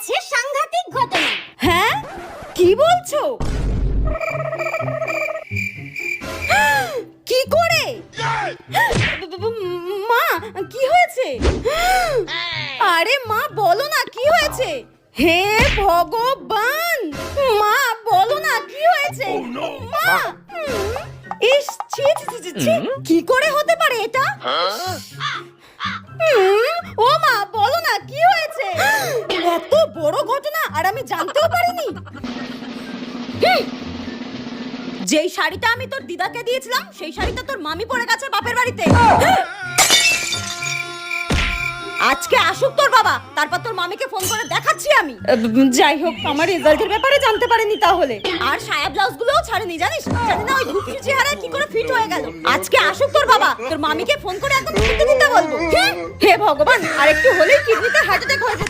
গেছে সাংঘাতিক ঘটনা। হ্যাঁ? কি বলছো? কি করে? মা কি হয়েছে? আরে মা বলো না কি হয়েছে? হে ভগবান! মা বলো না কি হয়েছে? মা! হুম, ইস ছি ছি ছি, ছি, ছি কি করে হতে পারে এটা? এত বড় ঘটনা আর আমি জানতেও পারিনি। যেই শাড়িটা আমি তোর দিদাকে দিয়েছিলাম সেই শাড়িটা তোর মামি পরে গেছে বাপের বাড়িতে। আজকে আসুক তোর বাবা তারপর তোর মামিকে ফোন করে দেখাচ্ছি আমি। যাই হোক আমার রেজাল্টের ব্যাপারে জানতে পারেনি তাহলে। আর সায়া ব্লাউজ গুলোও ছাড়েনি জানিস? জানি না ওই ধুতির চেহারা কি করে ফিট হয়ে গেল। আজকে আসুক তোর বাবা তোর মামিকে ফোন করে একদম কিনতে দিতে বলব হে ভগবান আর একটু হলেই কিডনিতে হার্ট অ্যাটাক হয়ে যেত।